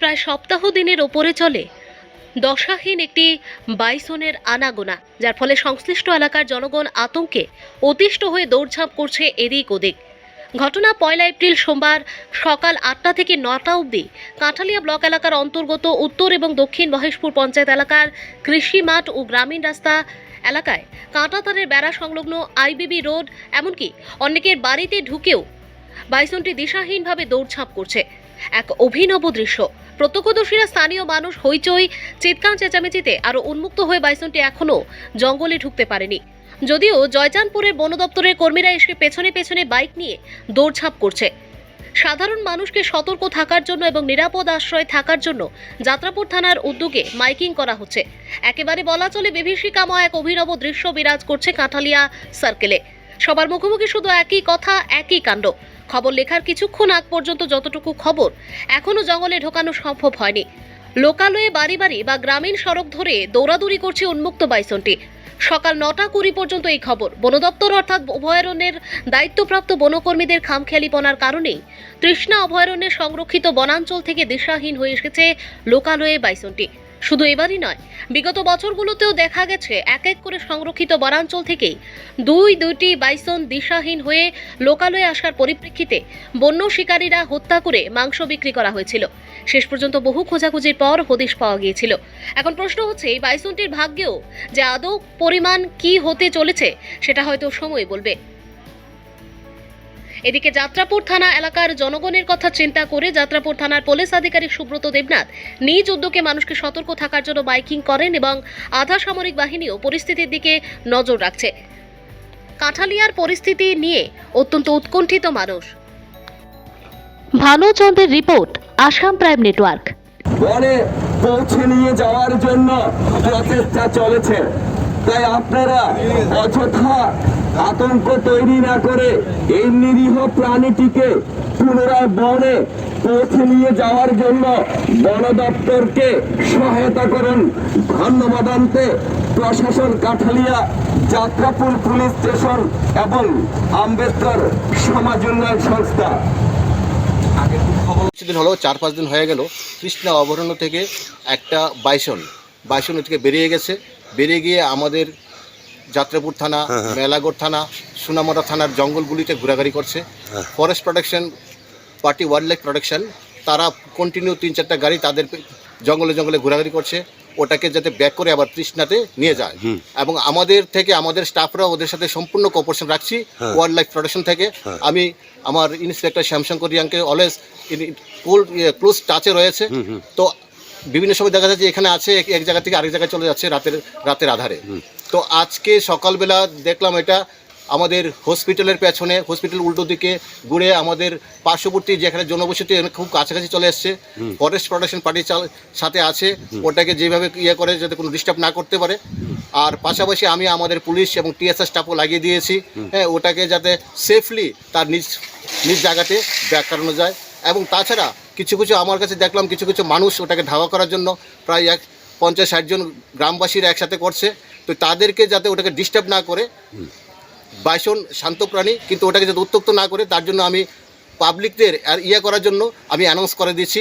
প্রায় সপ্তাহ দিনের ওপরে চলে দশাহীন একটি বাইসনের আনাগোনা, যার ফলে সংশ্লিষ্ট এলাকার জনগণ আতঙ্কে অতিষ্ঠ হয়ে দৌড়ঝাঁপ করছে এদিক ওদিক। ঘটনা পয়লা এপ্রিল সোমবার সকাল আটটা থেকে নটা অবধি কাঁঠালিয়া ব্লক এলাকার অন্তর্গত উত্তর এবং দক্ষিণ মহেশপুর পঞ্চায়েত এলাকার কৃষি মাঠ ও গ্রামীণ রাস্তা এলাকায় কাঁটাতারের বেড়া সংলগ্ন আইবিবি রোড, এমনকি অনেকের বাড়িতে ঢুকেও বাইসনটি দিশাহীনভাবে দৌড়ঝাঁপ করছে। এক অভিনব দৃশ্য। প্রত্যক্ষদর্শীরা স্থানীয় মানুষ হইচই, চিৎকার চেঁচামেচিতে আরও উন্মুক্ত হয়ে বাইসনটি এখনও জঙ্গলে ঢুকতে পারেনি। যদিও জয়চানপুরের বন দপ্তরের কর্মীরা এসে পেছনে পেছনে বাইক নিয়ে দৌড়ঝাঁপ করছে। সাধারণ মানুষকে সতর্ক থাকার জন্য এবং নিরাপদ আশ্রয় থাকার জন্য যাত্রাপুর থানার উদ্যোগে মাইকিং করা হচ্ছে। একেবারে বলা চলে বিভীষিকাময় এক অভিনব দৃশ্য বিরাজ করছে কাঁঠালিয়া সার্কেলে। সবার মুখোমুখি শুধু একই কথা, একই কাণ্ড। খবর লেখার কিছুক্ষণ আগ পর্যন্ত যতটুকু খবর, এখনও জঙ্গলে ঢোকানো সম্ভব হয়নি। লোকালয়ে বাড়ি বাড়ি বা গ্রামীণ সড়ক ধরে দৌড়াদৌড়ি করছে উন্মুক্ত বাইসনটি। সকাল নটা কুড়ি পর্যন্ত এই খবর। বন দপ্তর অর্থাৎ অভয়ারণ্যের দায়িত্বপ্রাপ্ত বনকর্মীদের খামখেয়ালিপনার কারণেই তৃষ্ণা অভয়ারণ্যের সংরক্ষিত বনাঞ্চল থেকে দিশাহীন হয়ে এসেছে লোকালয়ে বাইসনটি। শুধু এবারই নয়, বিগত বছরগুলোতেও দেখা গেছে এক এক করে সংরক্ষিত বনাঞ্চল থেকেই দুই দুইটি বাইসন দিশাহীন হয়ে লোকালয়ে আসার পরিপ্রেক্ষিতে বন্য শিকারীরা হত্যা করে মাংস বিক্রি করা হয়েছিল। শেষ পর্যন্ত বহু খোঁজাখুঁজির পর হদিশ পাওয়া গিয়েছিল। এখন প্রশ্ন হচ্ছে, এই বাইসনটির ভাগ্যেও যে আদৌ পরিমাণ কি হতে চলেছে, সেটা হয়তো সময় বলবে। এদিকে যাত্রাপুর থানা এলাকার জনগণের কথা চিন্তা করে যাত্রাপুর থানার পুলিশ আধিকারিক সুব্রত দেবনাথ নিজ উদ্যোগে মানুষকে সতর্ক থাকার জন্য বাইকিং করেন এবং আধা সামরিক বাহিনীও পরিস্থিতির দিকে নজর রাখছে। কাঁঠালিয়ার পরিস্থিতি নিয়ে অত্যন্ত উৎকণ্ঠিত মানুষ। ভালো চন্দ্রের রিপোর্ট, আসাম প্রাইম নেটওয়ার্ক। পৌঁছে নিয়ে যাওয়ার জন্য প্রচেষ্টা চলেছে। তাই আপনারা অযথা আতঙ্ক তৈরি না করে এই নিরীহ প্রাণীটিকে পুনরায় বনে পৌঁছে নিয়ে যাওয়ার জন্য বন দপ্তরকে সহায়তা করুন। ধন্যবাদ আনতে প্রশাসন কাঠালিয়া যাত্রাপুর পুলিশ স্টেশন এবং আম্বেদকর সমাজ উন্নয়ন সংস্থা। কিছুদিন হলো, চার পাঁচ দিন হয়ে গেল, কৃষ্ণা অভয়ারণ্য থেকে একটা বাইসন বাইসন থেকে বেরিয়ে গেছে। বেরিয়ে গিয়ে আমাদের যাত্রাপুর থানা মেলাগড় থানা সুনামরা থানার জঙ্গলগুলিতে ঘোরাঘুরি করছে। Forest protection party wildlife protection তারা কন্টিনিউ তিন চারটা গাড়ি তাদের জঙ্গলে জঙ্গলে ঘোরাঘুরি করছে। ওটাকে যাতে ব্যাক করে আবার তৃষ্ণাতে নিয়ে যায়। এবং আমাদের থেকে আমাদের স্টাফরা ওদের সাথে সম্পূর্ণ কোঅপারেশন রাখছি ওয়াইল্ড লাইফ প্রোটেকশন থেকে। আমি আমার ইন্সপেক্টর শ্যামশঙ্কর রিয়াংকে অলওয়েজ ক্লোজ টাচে রয়েছে। তো বিভিন্ন সময় দেখা যাচ্ছে এখানে আছে এক- জায়গা থেকে আরেক জায়গায় চলে যাচ্ছে রাতের রাতের আধারে। তো আজকে সকালবেলা দেখলাম এটা আমাদের হসপিটালের পেছনে হসপিটাল উল্টো দিকে ঘুরে আমাদের পার্শ্ববর্তী যেখানে জনবসতি এখানে খুব কাছাকাছি চলে এসছে। ফরেস্ট প্রোটেকশন পার্টির সাথে আছে। ওটাকে যেভাবে ইয়ে করে যাতে কোনো ডিস্টার্ব না করতে পারে। আর পাশাপাশি আমি আমাদের পুলিশ এবং টিএসআর স্টাফও লাগিয়ে দিয়েছি। হ্যাঁ ওটাকে যাতে সেফলি তার নিজ নিজ জায়গাতে ব্যাক করানো যায়। এবং তাছাড়া কিছু কিছু আমার কাছে দেখলাম, কিছু কিছু মানুষ ওটাকে ধাওয়া করার জন্য প্রায় এক পঞ্চাশ ষাটজন গ্রামবাসীরা একসাথে করছে। তো তাদেরকে যাতে ওটাকে ডিস্টার্ব না করে, বাইসন শান্ত প্রাণী, কিন্তু ওটাকে যাতে উত্তক্ত না করে, তার জন্য আমি পাবলিকদের ইয়ে করার জন্য আমি অ্যানাউন্স করে দিচ্ছি।